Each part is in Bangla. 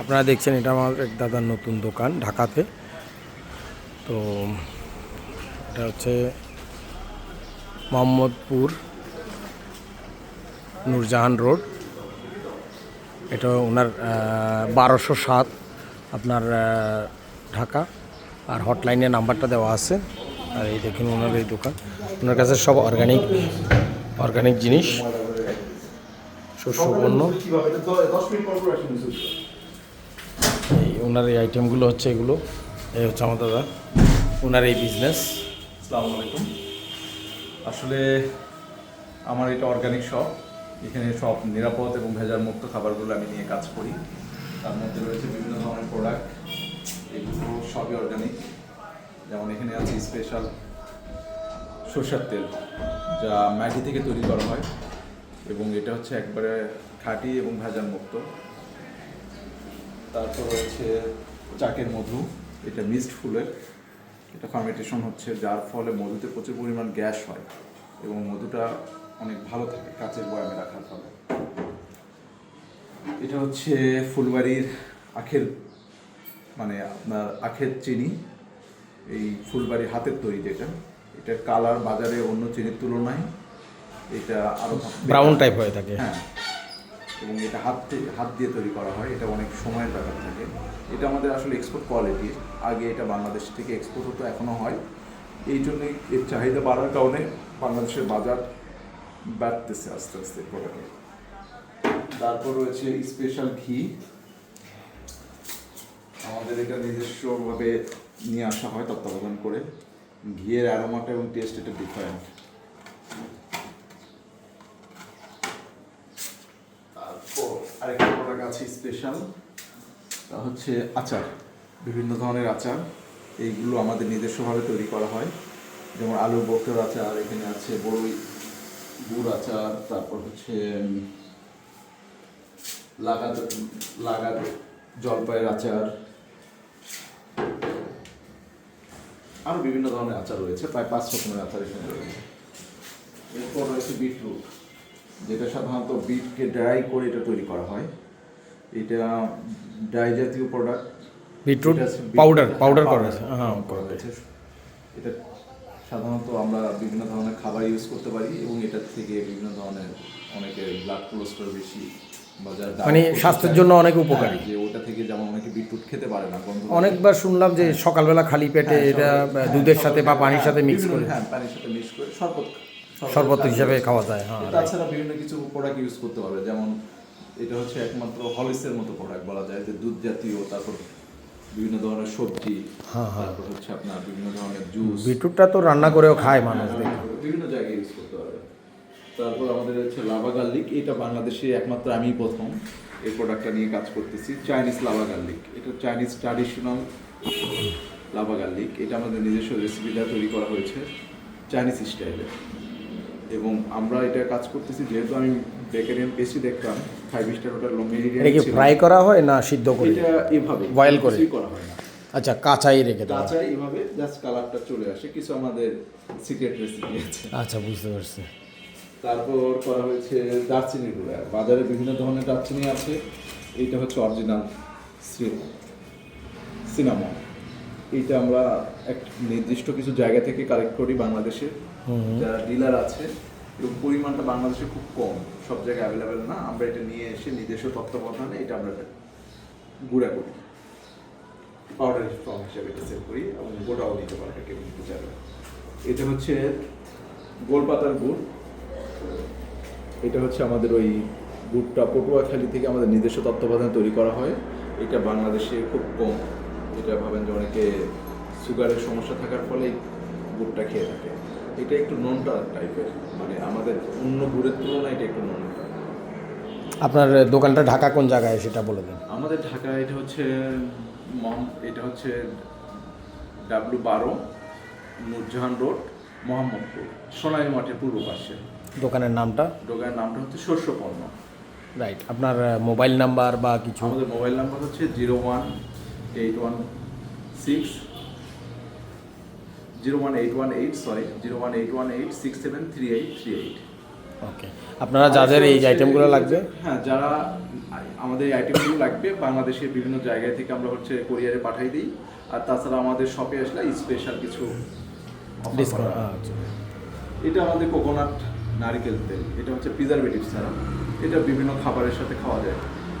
আপনারা দেখছেন এটা আমার এক দাদার নতুন দোকান ঢাকাতে। তো এটা হচ্ছে মোহাম্মদপুর নূরজাহান রোড। এটা ওনার বারোশো সাত আপনার ঢাকা। আর হটলাইনের নাম্বারটা দেওয়া আছে। আর এই দেখুন ওনার এই দোকান। ওনার কাছে সব অর্গানিক অর্গানিক জিনিস শস্য পণ্য। ওনার এই আইটেমগুলো হচ্ছে এগুলো। এই হচ্ছে আমার দাদা। ওনার এই বিজনেস আসসালামু আলাইকুম। আসলে আমার এটা অর্গানিক শপ এখানে সব নিরাপদ এবং ভেজাল মুক্ত খাবারগুলো আমি নিয়ে কাজ করি। তার মধ্যে রয়েছে বিভিন্ন ধরনের প্রোডাক্ট এগুলো সবই অর্গানিক যেমন এখানে আছে স্পেশাল সরষের তেল, যা ম্যাগি থেকে তৈরি করা হয়। এবং এটা হচ্ছে একবারে খাঁটি এবং ভেজাল মুক্ত তারপর রয়েছে চাকের মধু এটা মিস্ট ফুলের। এটা ফার্মেন্টেশন হচ্ছে যার ফলে মধুতে প্রচুর পরিমাণ গ্যাস হয় এবং মধুটা অনেক ভালো থাকে কাঁচের বয়ামে রাখার ফলে। এটা হচ্ছে ফুলবাড়ির আখের মানে আপনার আখের চিনি এই ফুলবাড়ি হাতের তৈরি যেটা। এটার কালার বাজারে অন্য চিনির তুলনায় এটা আরও ব্রাউন টাইপ হয়ে থাকে। হ্যাঁ এবং এটা হাত দিয়ে- হাত দিয়ে তৈরি করা হয়, এটা অনেক সময়ের ব্যাপার থাকে। এটা আমাদের আসলে এক্সপোর্ট কোয়ালিটি আগে এটা বাংলাদেশ থেকে এক্সপোর্ট হতো এখনও হয়। এই জন্যই এর চাহিদা বাড়ার কারণে বাংলাদেশের বাজার বাড়তেছে আস্তে আস্তে প্রোডাক্টে তারপর রয়েছে স্পেশাল ঘি। আমাদের এটা নিজস্বভাবে নিয়ে আসা হয় তত্ত্বাবধান করে। ঘিয়ের অ্যারোমাটা এবং টেস্ট এটা ডিফারেন্ট তারপর আরেকটা প্রোডাক্ট আছে স্পেশাল তা হচ্ছে আচার, বিভিন্ন ধরনের আচার। এইগুলো আমাদের নিজস্বভাবে তৈরি করা হয়। যেমন আলু বক্তর আচার, এখানে আছে বড়ই গুড় আচার, তারপর হচ্ছে লাগা লাগা জলপাইয়ের আচার। আরও বিভিন্ন ধরনের আচার রয়েছে, প্রায় পাঁচ রকমের আচার এখানে রয়েছে। এরপর রয়েছে বিটরুট। যেটা সাধারণত বিটকে ড্রাই করে এটা তৈরি করা হয়। এটা ড্রাই জাতীয় প্রোডাক্ট বিটরুট পাউডার পাউডার করা আছে। হ্যাঁ হ্যাঁ করা হয়েছে এটা সাধারণত আমরা বিভিন্ন ধরনের খাবার ইউজ করতে পারি এবং এটা থেকে বিভিন্ন ধরনের অনেকে ব্লাড কোলেস্ট্রল বেশি মানে স্বাস্থ্যের জন্য অনেক উপকারী। হ্যাঁ, যে ওটা থেকে যেমন অনেকে বিটরুট খেতে পারে না অনেকবার শুনলাম যে সকালবেলা খালি পেটে হ্যাঁ, এটা হ্যাঁ, দুধের সাথে বা পানির সাথে হ্যাঁ, মিক্স করে। হ্যাঁ পানির সাথে মিক্স করে শরবত শরবত হিসাবে খাওয়া যায় হ্যাঁ. তাছাড়া বিভিন্ন কিছু প্রোডাক্ট ইউজ করতে পারবে যেমন এটা হচ্ছে একমাত্র হলিসের মতো প্রোডাক্ট বলা যায় যে দুধ জাতীয় তারপর বিভিন্ন ধরনের সবজি হ্যাঁ, হ্যাঁ। তারপর হচ্ছে আপনার বিভিন্ন ধরনের জুস বিটরুটটা তো রান্না করেও খায় মানুষ দেখি বিভিন্ন জায়গায় ইউজ করতে পারবে তারপর আমাদের হচ্ছে লাভা গার্লিক এটা বাংলাদেশে একমাত্র আমি প্রথম এই প্রোডাক্টটা নিয়ে কাজ করতেছি চাইনিজ লাভা গার্লিক এটা চাইনিজ ট্র্যাডিশনাল লাভা গার্লিক এটা আমাদের নিজস্ব রেসিপিটা তৈরি করা হয়েছে চাইনিজ স্টাইলে এবং আমরা এটা কাজ করতেছি যেহেতু আমি বেকারিয়ান পেস্ট্রি দেখতাম ফাইভ স্টার হোটেল এটা কি ফ্রাই করা হয় না সিদ্ধ করে? এটা এভাবে Boil করে? করা হয় না। আচ্ছা কাঁচাই রেখে দেওয়া কাঁচা এইভাবে জাস্ট কালারটা চলে আসে কিছু আমাদের সিক্রেট রেসিপি আছে। আচ্ছা বুঝতে পারছি। তারপর করা হয়েছে দারচিনি গুঁড়া। বাজারে বিভিন্ন ধরনের দারচিনি আছে এইটা হচ্ছে অরিজিনাল সিনামন এইটা আমরা এক নির্দিষ্ট কিছু জায়গা থেকে কালেক্ট করি বাংলাদেশে। যারা ডিলার আছে, এবং পরিমাণটা বাংলাদেশে খুব কম, সব জায়গায় অ্যাভেলেবেল না, আমরা এটা নিয়ে এসে নিজস্ব তত্ত্বাবধানে এটা আমরা গুঁড়া করি। পাউডার ফর্ম হিসেবে এটা সেল করি, এবং গোটাও নিতে পারে কেউ নিতে চাইলে এটা হচ্ছে গোলপাতার গুড়। এটা হচ্ছে আমাদের ওই গুড়টা পটুয়াখালী থেকে আমাদের নিজস্ব তত্ত্বাবধানে তৈরি করা হয়। এটা বাংলাদেশে খুব কম। এটা ভাবেন যে অনেকে সুগারের সমস্যা থাকার ফলে গুড়টা খেয়ে থাকে। এটা একটু নোনটা টাইপের মানে আমাদের অন্য গুড়ের তুলনায় এটা একটু নোনটা আপনার দোকানটা ঢাকা কোন জায়গায় সেটা বলে দিন। আমাদের ঢাকায় এটা হচ্ছে এটা হচ্ছে ডাব্লু বারো নূরজাহান রোড মোহাম্মদপুর সোনাই মাঠের পূর্ব পাশে। দোকানের নামটা? দোকানের নামটা হচ্ছে শস্য পণ্য রাইট আপনার মোবাইল নাম্বার বা কিছু? আমাদের মোবাইল নাম্বার হচ্ছে zero one eight one six zero one eight one eight sorry zero one eight one eight six seven three eight three eight okay আপনারা যাদের এই আইটেমগুলো লাগবে? হ্যাঁ যারা আমাদের এই আইটেমগুলো লাগবে বাংলাদেশের বিভিন্ন জায়গায় থেকে আমরা হচ্ছে কোরিয়ারে পাঠাই দিই। আর তাছাড়া আমাদের শপে আসলে স্পেশাল কিছু ডিসকাউন্ট। আচ্ছা। এটা আমাদের কোকোনাট নারকেল তেল। এটা হচ্ছে প্রিজারভেটিভ ছাড়া। এটা বিভিন্ন খাবারের সাথে খাওয়া যায়।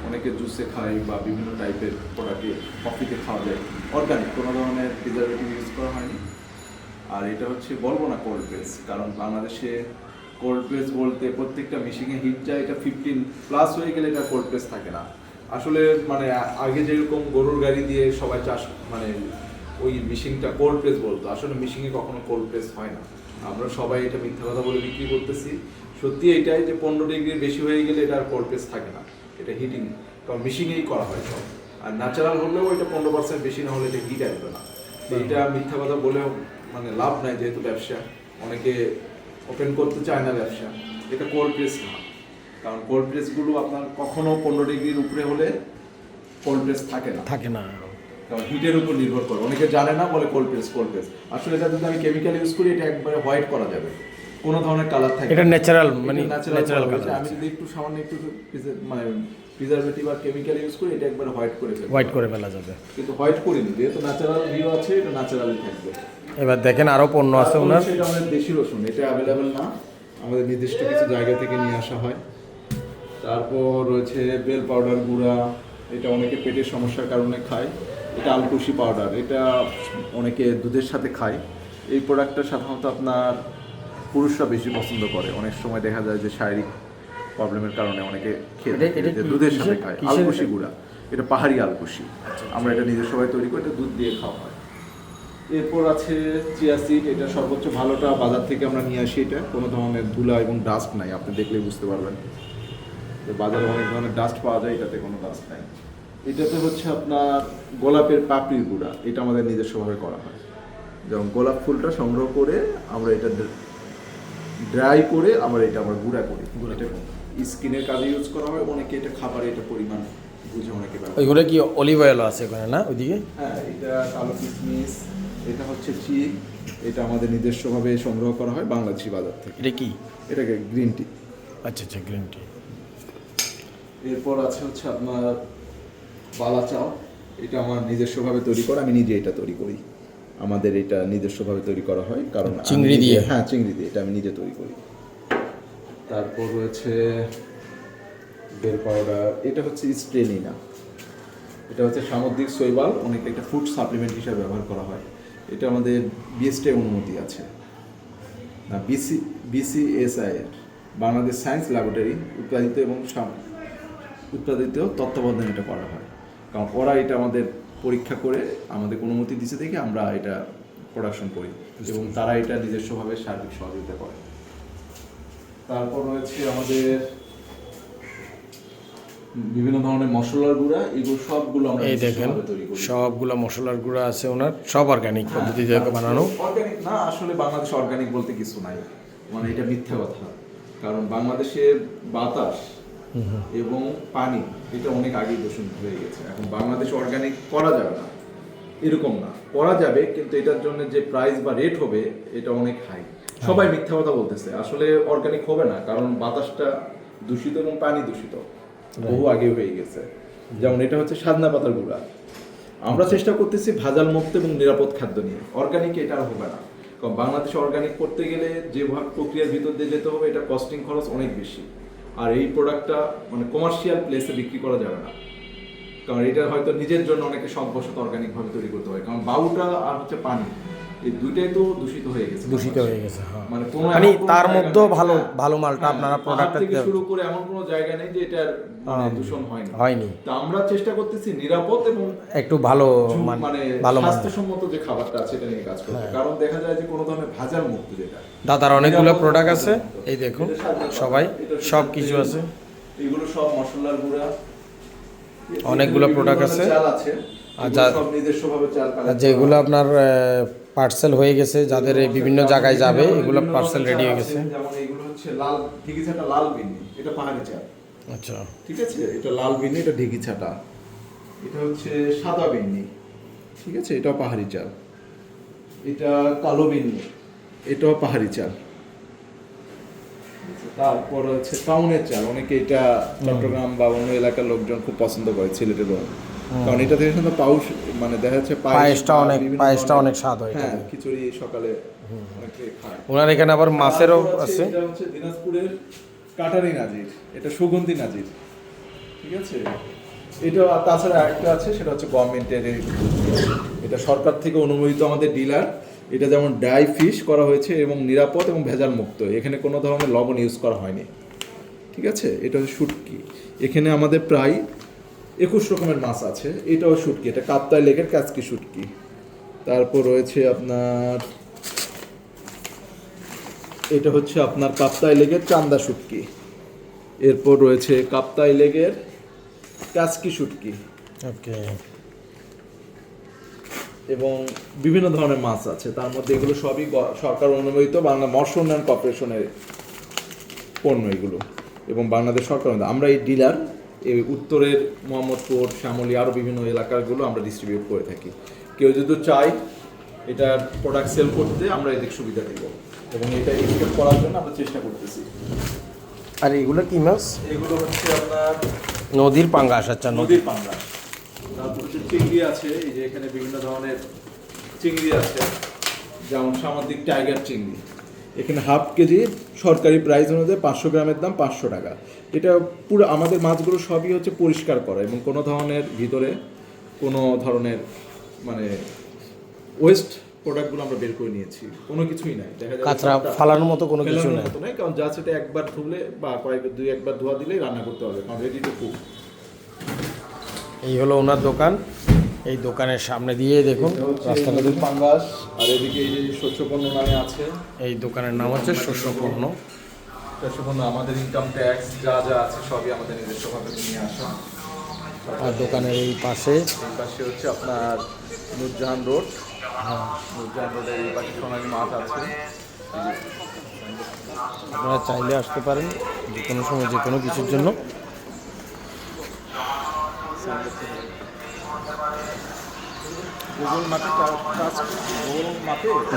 অনেকে জুসে খায় বা বিভিন্ন টাইপের প্রোডাক্টে কফিতে খাওয়া যায়। অর্গানিক কোনো ধরনের প্রিজারভেটিভ ইউজ করা হয়নি। আর এটা হচ্ছে বলব না কোল্ড প্রেস কারণ বাংলাদেশে কোল্ড প্রেস বলতে প্রত্যেকটা মেশিনে হিট যায় এটা ফিফটিন প্লাস হয়ে গেলে এটা কোল্ড প্রেস থাকে না। আসলে মানে আগে যেরকম গরুর গাড়ি দিয়ে সবাই চাষ মানে ওই মেশিনটা কোল্ড প্রেস বলতো আসলে মেশিনে কখনো কোল্ড প্রেস হয় না। আমরা সবাই এটা মিথ্যা কথা বলে বিক্রি করতেছি। সত্যি এটাই যে পনেরো ডিগ্রির বেশি হয়ে গেলে এটা আর কোল্ড প্রেস থাকে না এটা হিটিং কারণ মেশিনেই করা হয় সব। আর ন্যাচারাল হলেও এটা পনেরো পার্সেন্ট বেশি না হলে এটা হিট আসবে না। তো এটা মিথ্যা কথা বলেও মানে লাভ নাই যেহেতু ব্যবসা। অনেকে ওপেন করতে চায় না ব্যবসা। এটা কোল্ড প্রেস না। কারণ কোল্ড প্রেসগুলো আপনার কখনো পনেরো ডিগ্রির উপরে হলে কোল্ড প্রেস থাকে না। থাকে না। কারণ হিটের উপর নির্ভর করে। অনেকে জানে না বলে কোল্ড প্রেস কোল্ড প্রেস আসলে এটা যদি আমি কেমিক্যাল ইউজ করি এটা একবারে হোয়াইট করা যাবে। কোনো ধরনের কালার থাকে এটা ন্যাচারাল মানে ন্যাচারাল কালার আমি যদি একটু সামান্য একটু মানে প্রিজারভেটিভ আর কেমিক্যাল ইউজ করি এটা একবারে হোয়াইট করে হোয়াইট করে ফেলা যাবে। কিন্তু হোয়াইট করিনি। যেহেতু ন্যাচারাল ভিউ আছে এটা ন্যাচারালি থাকবে। এবার দেখেন আরও পণ্য আছে ওনার। এটা আমাদের দেশি রসুন এটা অ্যাভেলেবেল না। আমাদের নির্দিষ্ট কিছু জায়গা থেকে নিয়ে আসা হয়। তারপর রয়েছে বেল পাউডার গুঁড়া এটা অনেকে পেটের সমস্যার কারণে খায়। এটা আলকুশি পাউডার এটা অনেকে দুধের সাথে খায়। এই প্রোডাক্টটা সাধারণত আপনার পুরুষরা বেশি পছন্দ করে। অনেক সময় দেখা যায় যে শারীরিক প্রবলেমের কারণে অনেকে খেয়ে দুধের সাথে খায়। আলকুশি গুঁড়া এটা পাহাড়ি আলকুশি। আমরা এটা নিজের সবাই তৈরি করি এটা দুধ দিয়ে খাওয়া হয়। এরপর আছে চিয়া সিড এটা সর্বোচ্চ ভালোটা বাজার থেকে আমরা নিয়ে আসি এটা। কোনো ধরনের ধুলা এবং ডাস্ট নাই আপনি দেখলেই বুঝতে পারবেন। বাজারে অনেক ধরনের ডাস্ট পাওয়া যায় এটাতে কোনো ডাস্ট নাই। এটাতে হচ্ছে আপনার গোলাপের পাপড়ির গুঁড়া এটা আমাদের নিজস্বভাবে করা হয়। যেমন গোলাপ ফুলটা সংগ্রহ করে আমরা এটা ড্রাই করে আমরা এটা আমরা গুঁড়া করি। এটা স্কিনের কাজে ইউজ করা হয় অনেকে এটা খাবারে এটা পরিমাণ বুঝে অনেকে ওইগুলো কি অলিভ অয়েল আছে ওখানে না? ওইদিকে? হ্যাঁ এটা কালো কিশমিশ এটা হচ্ছে চিক এটা আমাদের নিজস্বভাবে সংগ্রহ করা হয় বাংলাদেশি বাজার থেকে। এটা কি? এটাকে গ্রিন টি আচ্ছা আচ্ছা গ্রিন টি এরপর আছে হচ্ছে আপনার বালা চাও। এটা আমার নিজস্বভাবে তৈরি করা আমি নিজে এটা তৈরি করি। আমাদের এটা নিজস্বভাবে তৈরি করা হয় কারণ চিংড়ি দিয়ে? হ্যাঁ চিংড়ি দিয়ে এটা আমি নিজে তৈরি করি। তারপর রয়েছে বেল পাউডার এটা হচ্ছে স্ট্রেনিনা। এটা হচ্ছে সামুদ্রিক শৈবাল অনেকে একটা ফুড সাপ্লিমেন্ট হিসেবে ব্যবহার করা হয়। এটা আমাদের বিএসটি অনুমতি আছে। না বিসি বিসিএসআই এর। বাংলাদেশ সায়েন্স ল্যাবরেটরি উৎপাদিত এবং উৎপাদিত তত্ত্বাবধানে এটা করা হয়। কারণ ওরা এটা আমাদের পরীক্ষা করে আমাদের অনুমতি দিছে দেখে আমরা এটা প্রোডাকশন করি এবং তারা এটা নিজস্বভাবে সার্বিক সহযোগিতা করে। তারপর রয়েছে আমাদের বিভিন্ন ধরনের মশলার গুঁড়া এগুলো সবগুলো আমরা এই দেখেন সবগুলো মশলার গুঁড়া আছে ওনার সব অর্গানিক পদ্ধতিতে বানানো। অর্গানিক না আসলে বাংলাদেশ অর্গানিক বলতে কিছু নাই। মানে এটা মিথ্যা কথা। কারণ বাংলাদেশের বাতাস এবং পানি এটা অনেক আগেই দূষণ হয়ে গেছে। এখন বাংলাদেশ অর্গানিক করা যাবে না। এরকম না। করা যাবে কিন্তু এটার জন্য যে প্রাইস বা রেট হবে এটা অনেক হাই সবাই মিথ্যা কথা বলতেছে। আসলে অর্গানিক হবে না কারণ বাতাসটা দূষিত এবং পানি দূষিত। বহু আগে হয়ে গেছে। যেমন এটা হচ্ছে সাদনা পাতার গুঁড়া। আমরা চেষ্টা করতেছি ভেজাল মুক্ত এবং নিরাপদ খাদ্য নিয়ে। অর্গানিক এটা হবে না। কারণ বাংলাদেশে অর্গানিক করতে গেলে যে প্রক্রিয়ার ভিতর দিয়ে যেতে হবে, এটা কস্টিং খরচ অনেক বেশি। আর এই প্রোডাক্টটা মানে কমার্শিয়াল প্লেসে বিক্রি করা যাবে না। কারণ এটা হয়তো নিজের জন্য অনেকে শখবশত অর্গানিক ভাবে তৈরি করতে হয় কারণ বাউটা আর হচ্ছে পানি। এই দুইটাই তো দূষিত হয়ে গেছে দূষিত হয়ে গেছে হ্যাঁ। মানে কোনো মানে তার মধ্যেও ভালো হ্যাঁ, ভালো মালটা হ্যাঁ, আপনারা পাহাড় থেকে শুরু করে এমন কোনো জায়গা নেই যে এটার মানে দূষণ হয়নি। হয়নি। তা আমরা চেষ্টা করতেছি নিরাপদ এবং একটু ভালো মানে ভালো স্বাস্থ্যসম্মত যে খাবারটা আছে এটা নিয়ে কাজ করতে কারণ দেখা যায় যে কোনো ধরনের ভেজাল মুক্ত যেটা দাদার অনেকগুলো প্রোডাক্ট আছে। এই দেখুন সবাই সব কিছু আছে। এগুলো সব মশলার গুঁড়া। অনেকগুলো প্রোডাক্ট আছে। চাল আর যা- সব নিজস্বভাবে চাল আর যেগুলো আপনার পার্সেল হয়ে গেছে যাদের বিভিন্ন জায়গায় যাবে এগুলো পার্সেল রেডি হয়ে গেছে। যেমন এগুলো হচ্ছে লাল ঢিকি ছাটা লাল এটা পাহাড়ি চাল। আচ্ছা। ঠিক আছে? এটা লাল এটা ঢিকি ছাটা। এটা হচ্ছে সাদা বিন্নি ঠিক আছে? এটাও পাহাড়ি চাল। এটা কালো বিন্নি এটাও পাহাড়ি চাল। তারপর হচ্ছে টাউনের চাল। অনেকে এটা চট্টগ্রাম বা অন্য এলাকার লোকজন খুব পছন্দ করে সিলেটের লোক কারণ এটা থেকে শুধু পাউস মানে দেখা যাচ্ছে পায়েসটা অনেক- পায়েসটা অনেক স্বাদ হয় হ্যাঁ খিচুড়ি সকালে অনেকে খায়। ওনার এখানে আবার মাছেরও আছে। এটা হচ্ছে দিনাজপুরের কাটারি নাজির। এটা সুগন্ধি নাজির। ঠিক আছে? এটা তাছাড়া আরেকটা আছে সেটা হচ্ছে গভর্নমেন্টের এটা সরকার থেকে অনুমোদিত আমাদের ডিলার। এটা যেমন ড্রাই ফিশ করা হয়েছে এবং নিরাপদ এবং ভেজাল মুক্ত এখানে কোনো ধরনের লবণ ইউজ করা হয়নি। ঠিক আছে? এটা হচ্ছে শুটকি। এখানে আমাদের প্রায় একুশ রকমের মাছ আছে। এটাও শুটকি এটা কাপ্তাই লেকের কাজকি শুটকি। তারপর রয়েছে আপনার এটা হচ্ছে আপনার কাপ্তাই লেগের চান্দা শুটকি। এরপর রয়েছে কাপ্তাই লেগের কাসকি শুটকি। ওকে। এবং বিভিন্ন ধরনের মাছ আছে। তার মধ্যে এগুলো সবই সরকার অনুমোদিত বাংলা মৎস্য উন্নয়ন কর্পোরেশনের পণ্য এগুলো। এবং বাংলাদেশ সরকার আমরা এই ডিলার উত্তরের মোহাম্মদপুর শ্যামলী আরও বিভিন্ন এলাকারগুলো আমরা ডিস্ট্রিবিউট করে থাকি। কেউ যদি চায় এটার প্রোডাক্ট সেল করতে আমরা এদিক সুবিধা দেব এবং এটা এক্সপোর্ট করার জন্য আমরা চেষ্টা করতেছি। আর এগুলো কি মাছ? এগুলো হচ্ছে আপনার নদীর পাঙ্গাস আচ্ছা নদী নদীর পাঙ্গা তারপর হচ্ছে চিংড়ি আছে এই যে এখানে বিভিন্ন ধরনের চিংড়ি আছে। যেমন সামুদ্রিক টাইগার চিংড়ি। এখানে হাফ কেজি সরকারি প্রাইস অনুযায়ী পাঁচশো গ্রামের দাম পাঁচশো টাকা। এটা পুরো আমাদের মাছগুলো সবই হচ্ছে পরিষ্কার করা এবং কোনো ধরনের ভিতরে কোনো ধরনের মানে ওয়েস্ট প্রোডাক্টগুলো আমরা বের করে নিয়েছি। কোনো কিছুই নাই। দেখা যায় কাঁচরা ফালানোর মতো কোনো কিছু নেই। মতো নাই কারণ যা সেটা একবার ধুলে বা কয়েক দুই একবার ধোয়া দিলেই রান্না করতে হবে। কারণ রেডি টু কুক এই হলো ওনার দোকান। এই দোকানের সামনে দিয়ে দেখুন রাস্তাটা পাঙ্গাস আর এদিকে এই যে শস্য পণ্য নামে আছে। এই দোকানের নাম হচ্ছে শস্য পণ্য শস্য পণ্য আমাদের ইনকাম ট্যাক্স যা যা আছে সবই আমাদের নিজস্ব ভাবে নিয়ে আসা। আর দোকানের এই পাশে। এই পাশে হচ্ছে আপনার নুরজাহান রোড। নুরজাহান রোডের এই পাশে সোনালী মাঠ আছে। আপনারা চাইলে আসতে পারেন যে কোনো সময় যে কোনো কিছুর জন্য।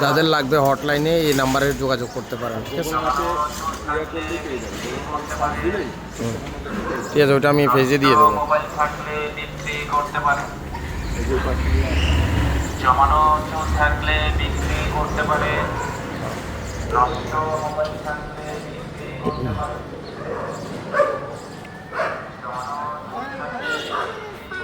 যাদের লাগবে হটলাইনে এই নাম্বারে যোগাযোগ করতে পারেন ঠিক আছে? ঠিক আছে ওটা আমি ফেজে দিয়ে দেবো। মোবাইল থাকলে বিক্রি করতে পারে এই যে পাশে জমানো চুল থাকলে বিক্রি করতে পারে। নষ্ট মোবাইল থাকলে বিক্রি করতে পারে।